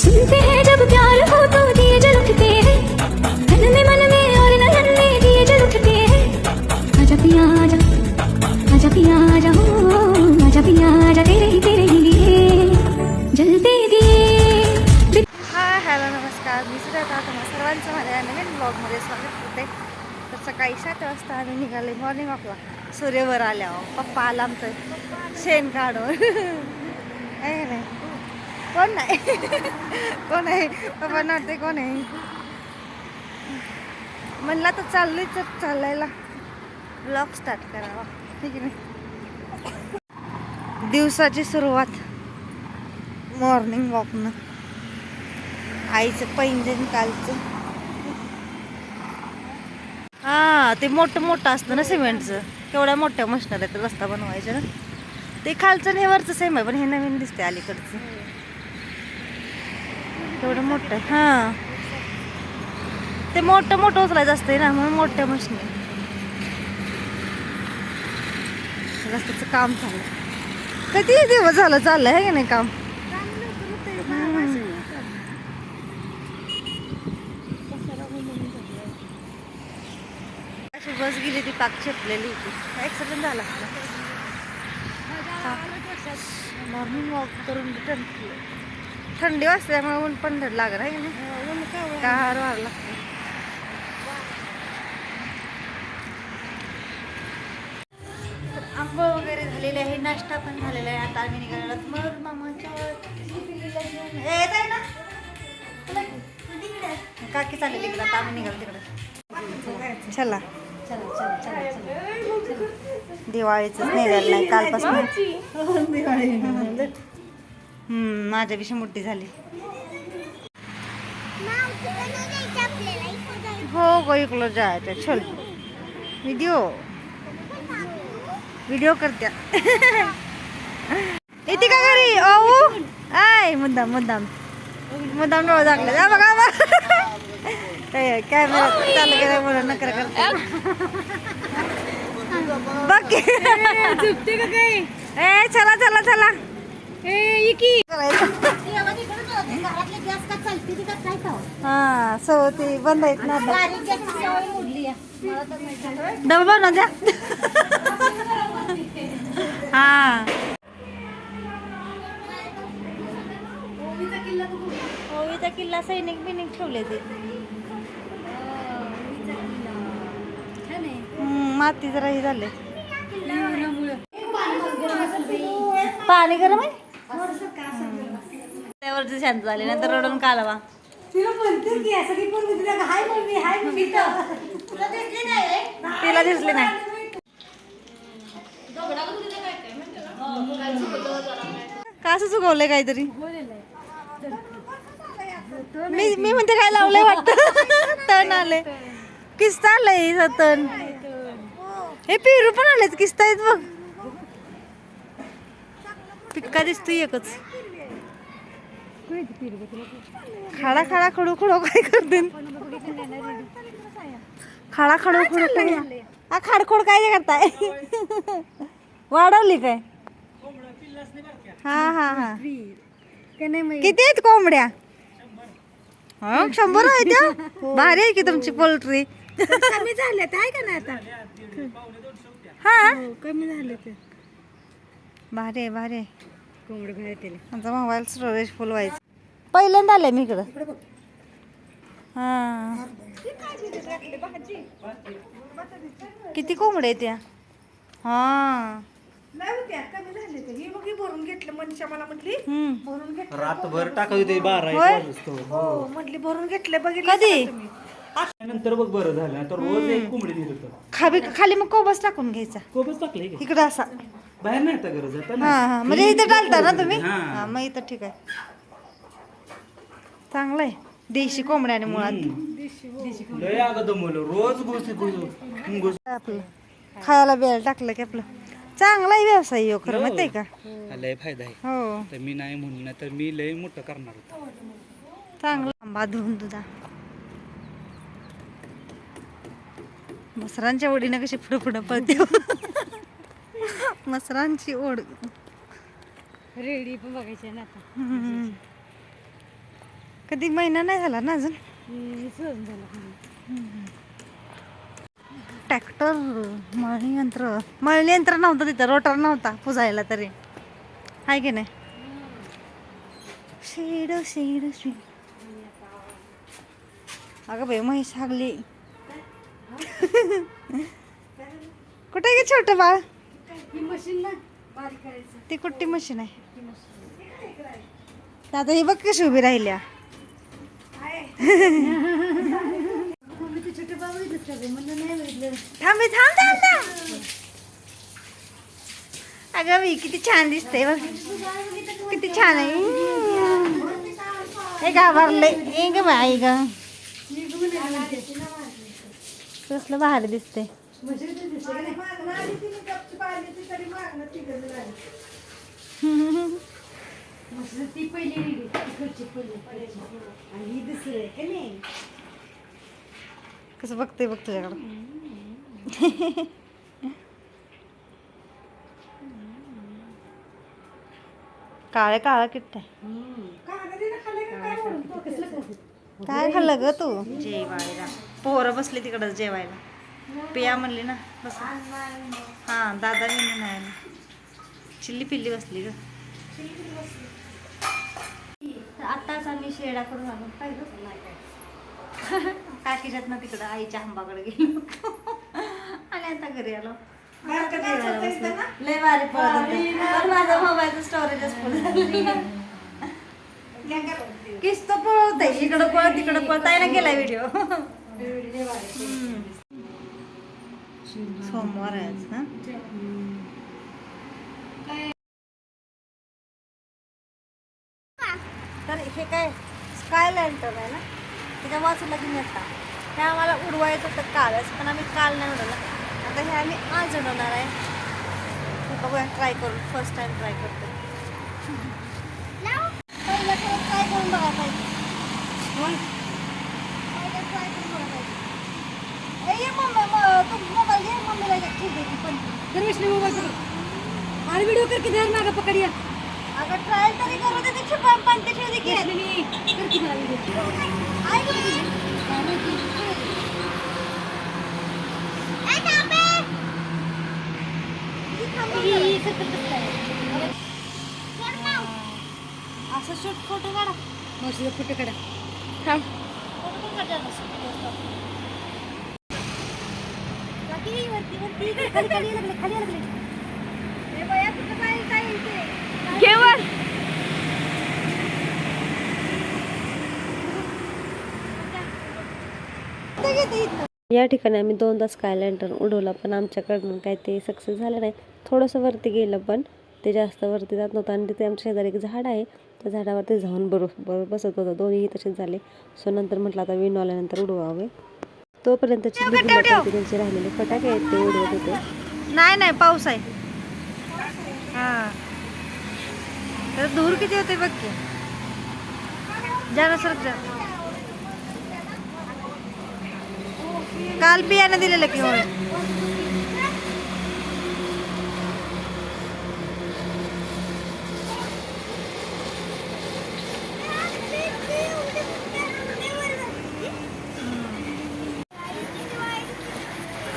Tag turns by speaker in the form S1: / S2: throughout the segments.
S1: सुनते हैं जब प्यार हो तो दिए जलते हैं। तन में मन में और नयन में दिए जलते हैं। आजा पिया आजा। आजा पिया आजा हो। आजा पिया आजा तेरे ही तेरे ही लिए। जलते दिए।
S2: हाय हॅलो नमस्कार. मी सुद्धा आता तुम्हा सर्वांचं माझ्या नवीन ब्लॉगमध्ये स्वागत करते. तर सकाळी सात वाजता आम्ही निघाले मॉर्निंग वॉकला सूर्यवर आल्यावर. पप्पा आला आमचं शेण काढून. आहे नाही? कोण नाही. कोण आहे? पप्पा नाते कोण आहे? म्हणला तर चाललोय तर चालायला. ब्लॉग स्टार्ट करावा. ठीक आहे नाही दिवसाची सुरुवात. मॉर्निंग वॉकनं आईचं पैंजण कालचं. हा ते मोठं मोठं असतं ना सिमेंटचं. केवढ्या मोठ्या मशनर आहेत रस्ता बनवायचे ना. ते खालचं आणि हे वरचं सेम आहे पण हे नवीन दिसते अलीकडचं. तेवढं मोठं आहे. हां. ते मोठं मोठं उचलायचं असतंय ना म्हणून मोठ्या मशीन रस्त्याचं काम चाललं कधी दिवस झालं चाललंय आहे का नाही काम? अशी बस गेली ती पाक छेपलेली होती. ॲक्सिडेंट झाला. मॉर्निंग वॉक करून रिटर्न थंडी वाजते त्यामुळे ऊन पण धड लागत आहे की नाही? गार वार लागते तर आंबो वगैरे झालेले आहे नाश्ता पण झालेला आहे आता आम्ही आहोत. मग मामाच्या ना. काकी चाललेली इकडं आता आम्ही निघालो तिकडे. चला. दिवाळीच निघालं नाही कालपासून. हम्म माझ्यापेक्षा मोठी झाली. हो गो इकडं जायचं चल. व्हिडिओ व्हिडिओ करत्या. येते का घरी? अहो? आय मुद्दाम मुद्दाम. मुद्दाम डोळं दाखले जा बघा कॅमेरा चालू केला म्हणून नकर करते ए चला चला चला. हा सो ते बंद आहेत ना. डबा बनव द्या. हा. ओवीचा किल्ला सैनिक बिनिक ठेवले ते. हम्म, माती जरा हे झाले. पाणी गरम आहे? त्यावरती शांत झाले नंतर रडून कालवा तिला दिसली नाही का असं चुकवलंय काहीतरी? मी मी म्हणते काय लावलंय वाटत? तण आले किस्ता आलंय तण. हे पेरू पण आलेत किस्ता आहेत बघ. पिक्का दिसतोय एकच. खाडा खाडा खडू खडू काय करते खाडा खडू खडू खडू हा खाडखोड काय करताय? वाढवली काय? हा हा हा. किती आहेत कोंबड्या? हा शंभर आहे त्या भारी आहे की तुमची पोल्ट्री.
S3: कमी झाले आहे का नाही आता?
S2: हा?
S3: कमी झाले ते
S2: भारी आहे भारी आहे. माझा मोबाईल स्टोरेज फुल व्हायचं पहिल्यांदा आलंय मी इकडं. हा. किती कोंबड्या आहेत त्या? हा.
S3: ही ही भरून घेतलं. मनीषा मला म्हटली. भरून घेतलं.
S4: रातभर टाकत होते बारा एक
S2: होय?
S4: वाजतो.
S3: हो. म्हटली भरून घेतले बघितलं
S2: कधी?
S3: का तुम्ही?
S4: नंतर बघ बरं झालं. आता रोज एक कोंबडी देत होतं
S2: खाली खाली मग कोबस टाकून घ्यायचा.
S4: कोबच टाकले की?
S2: इकडं असा.
S4: बाहेर नाही आता गरज आता
S2: हा
S4: नाही.
S2: हा म्हणजे इथं टालता ना तुम्ही?
S4: हा.
S2: हा मग इथं ठीक आहे. चांगलं आहे. देशी कोंबड्याने मुळात.
S4: रोज
S2: आपलं? खायला बेल टाकलं की आपलं. चांगला आहे व्यवसाय यो खरं माहिती आहे का?
S4: हा, लय फायदा आहे.
S2: हो.
S4: तर मी नाही म्हणून तर मी लय मोठं करणार होतो.
S2: चांगला आंबा धुवून दुधा मसरांच्या ओढीनं कशी पुढं पुढं पळते. मसरांची ओढ.
S3: रेडी पण बघायचे ना आता.
S2: कधी महिना नाही झाला ना अजून? ट्रॅक्टर मळणी यंत्र. मळणी यंत्र नव्हतं तिथं रोटर नव्हता पुजायला तरी. आहे की नाही? Shed shed shed. अगं बाई म्हैस हागली. कुठे गे छोटं बाळ? ती कुठली मशीन आहे? आता ही बघ कशी उभी राहिल्या. थांबे थांब थांब थांब. अगं मी किती छान दिसते बघ. किती छान आहे. हे घाबरले ए ग बाई ग. कसलं भारी दिसते कसं बघते बघ तुझ्याकडं. काळे काळा किट्ट काय खाल्लं? ग तू? जेवायला. पोरं बसली तिकडं जेवायला. पिया म्हणली ना बस. हा दादा मी नाही चिल्ली पिल्ली बसली ग. आताच आम्ही शेडा करून आलो काय काकीच्यात ना तिकडं आईच्या आंबाकडे गेलो. आणि आता घरी आलो. लय भारी. पण माझा मोबाईलचं स्टोरेजच फुल किस्त आहे इकडं पळ तिकडं पळत आहे ना गेला व्हिडिओ. सोमवार आहे आज ना तर हे काय स्काय लँटर आहे ना त्याच्या वाचूला घेऊन येतात हे आम्हाला उडवायचं होतं कालच पण आम्ही काल नाही उडवलं आता हे आम्ही आज उडवणार आहे हे बघूया ट्राय करून फर्स्ट टाइम ट्राय करतो पहिलं ट्राय करून बघा पाहिजे पहिलं try करून बघा पाहिजे. ए, ये मम्मी, तू मोबाईल घे, मम्मीला. ठीक आहे, पण.
S3: आणि व्हिडिओ कर पकडिया
S2: करू.
S3: कर मला व्हिडिओ
S2: गं. ए, थांबे. असं शूट फोटो काढा
S3: मावशीचा फोटो काढा
S2: थांब फोटो काढा असं. वरती, वरती, वरती. खाली, खाली यायला लागले, खाली यायला लागले. ए, बया, कुठं काय- काय इथे?
S5: या ठिकाणी आम्ही दोनदा स्काय लँटर्न उडवला पण आमच्याकडनं काय ते सक्सेस झालं नाही. थोडंसं वरती गेलं पण ते जास्त वरती जात नव्हतं आणि तिथे आमच्या शेजारी एक झाड आहे. त्या झाडावरती जाऊन बरोबर बरोबर बसत होतं. दोन्ही तसेच झाले. सो नंतर म्हटलं आता विण आल्यानंतर उडवावे. तोपर्यंत त्यांचे राहिलेले फटाके आहेत ते उडवत होते.
S2: नाही नाही पाऊस आहे. हा. तर धूर किती होते बघ की जाना सर जा काल बियाणं दिलेलं की होय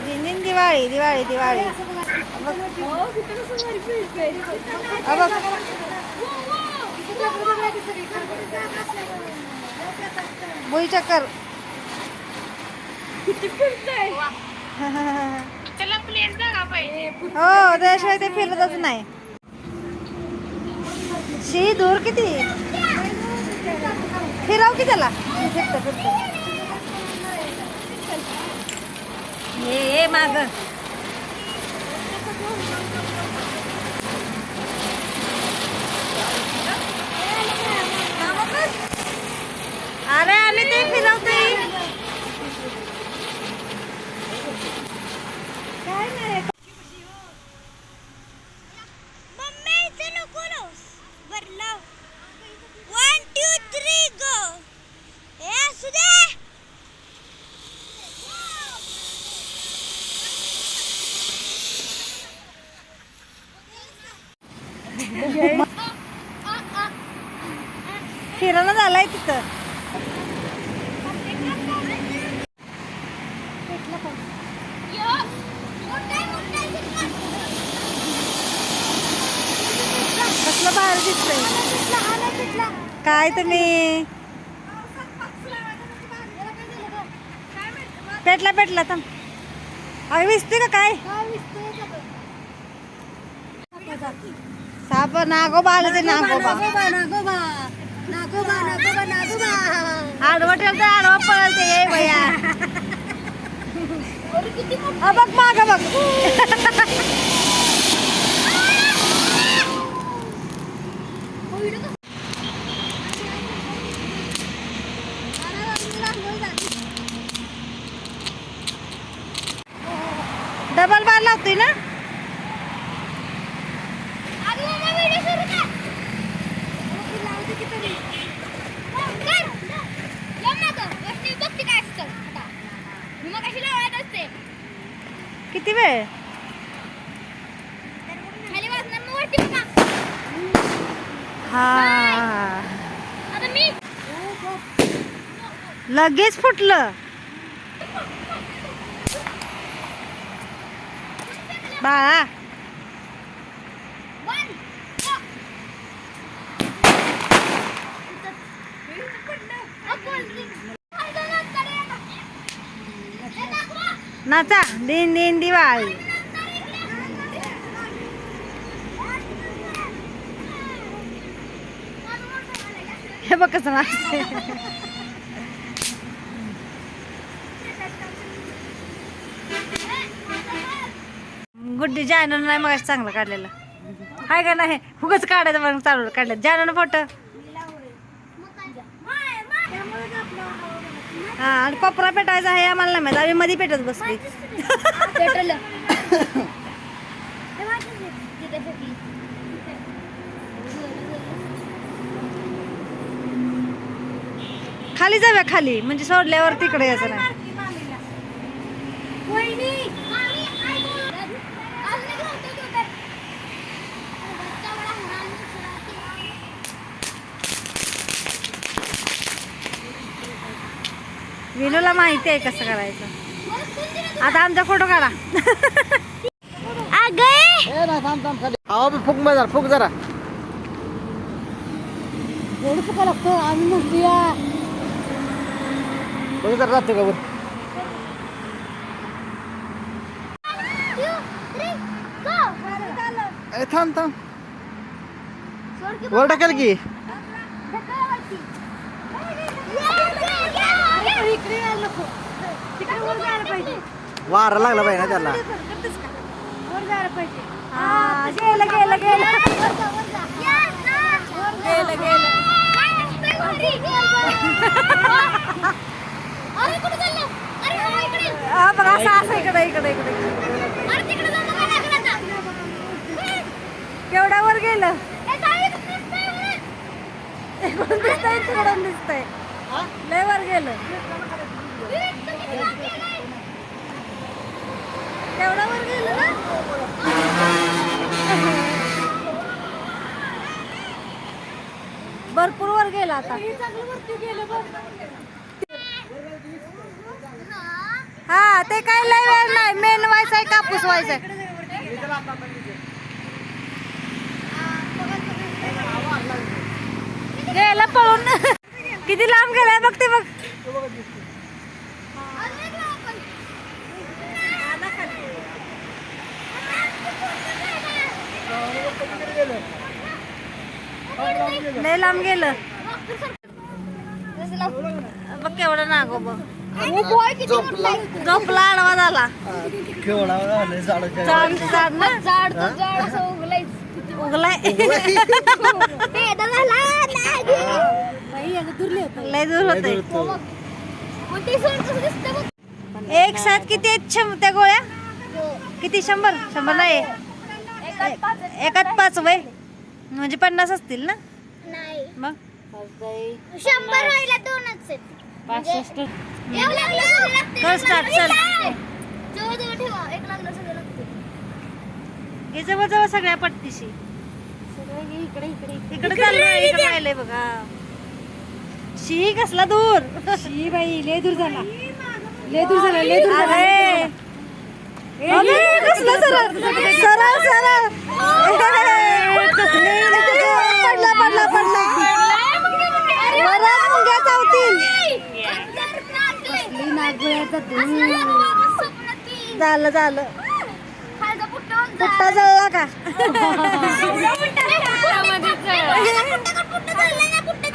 S2: दिन दिन दिवाळी दिवाळी दिवाळी भुई चक्कर हो त्याशिवाय ते फिरतच नाही. शी दूर किती? फिराव की त्याला? फिरतं फिरतं ये ये माग. अरे आम्ही ते फिरवतोय काय नाही
S6: One, two, three, go! ए असू दे
S2: फिरणं झालाय तिथं
S1: बाहेर दिसतंय काय तुम्ही? पेटला पेटला थांब. अरे विसते का काय? साप नागोबा आलं ते नागोबा. आडवं ठेवतं आडवं पळल ते ये भैया बघ माग बघ डबल बार लावतोय ना किती वेळ हा. लगेच फुटलं. बाळा. नाचा दिन दिन दिवाळी. हे बघ कसं नाचते गुड्डी जानून नाही मग चांगलं काढलेलं. हाय का नाही? उगच काढायचं मग चालू काढलं. जानून फोटो. हा आणि कोपरा पेटायचा आहे आम्हाला नाही माहिती. आम्ही मध्ये पेटत बसली. खाली जाऊया खाली. म्हणजे सोडल्यावर तिकडे यायचं नाही. विनूला माहिती आहे कसं करायचं. आता आमचा फोटो काढा.
S3: फुक जरा फुक जरा.
S1: लागतो? आम्ही
S3: बघू तर राहतो का बरं ए, थांब थांब. वर टाकेल की. वारा लागला पाहिजे ना त्याला.
S1: गेलं गेलं गेलं गेलं गेलं हा बघ असं असं इकडे इकडे इकडे केवढ्या वर गेलं? इकडून दिसतंय तिकडून दिसतंय? लय वर गेलं. केवढ्या वर गेलं ना? भरपूर वर गेला आता. हा ते काय लय वेळ नाही. मेन व्हायचं आहे कापूस व्हायचा गेला पळून. किती लांब गेलाय बघ ते बघ. लय लांब गेलं. बघ केवढं नागो बघ. झोपला आडवा झाला.
S3: केवढा झालं झाडाच्या
S1: जाड जाड ना उगलाय. लय दूर होते एक साथ किती आहेत? त्या गोळ्या? किती? शंभर? शंभर नाही. एकात पाच वय. म्हणजे पन्नास असतील ना? मग?
S2: शंभर व्हायला दोनच आहेत.
S1: चल.
S2: जवळ-जवळ ठेवा. एक लागलं सगळं लागतं.
S1: हे जवळ जवळ सगळ्या पट्टीशी. इकडे चाललंय इकडे राहिलंय बघा.
S2: शी कसला दूर.
S3: शी बाई लय दूर झाला. लय दूर झाला लय दूर झाला.
S2: कसलं सरळ? सरळ सरळ. ए, कसले झालं झालं. पुट्टा जळला का?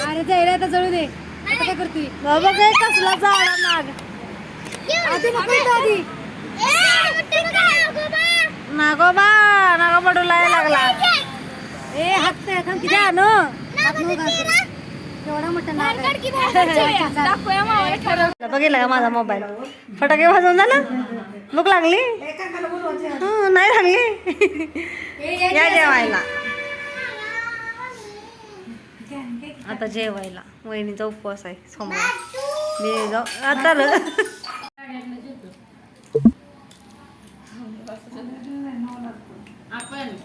S3: अरे जायला आता जळू दे. आता काय करते?
S2: बाबा काय कसला झाला नाग.
S3: आधी इथं आधी
S2: नागोबा? नागो पडूला लागला.
S3: ए हात नाही. थांब किती
S2: जा न.
S3: एवढा मोठा नाग आहे.
S2: बघितला का माझा मोबाईल? फटाके वाजवून झालं? भूक लागली? हं, नाही लागली? या जेवायला. आता जेवायला. वहिनीचा उपवास आहे सोमवार. मी जाऊ. आता र.
S7: आपण.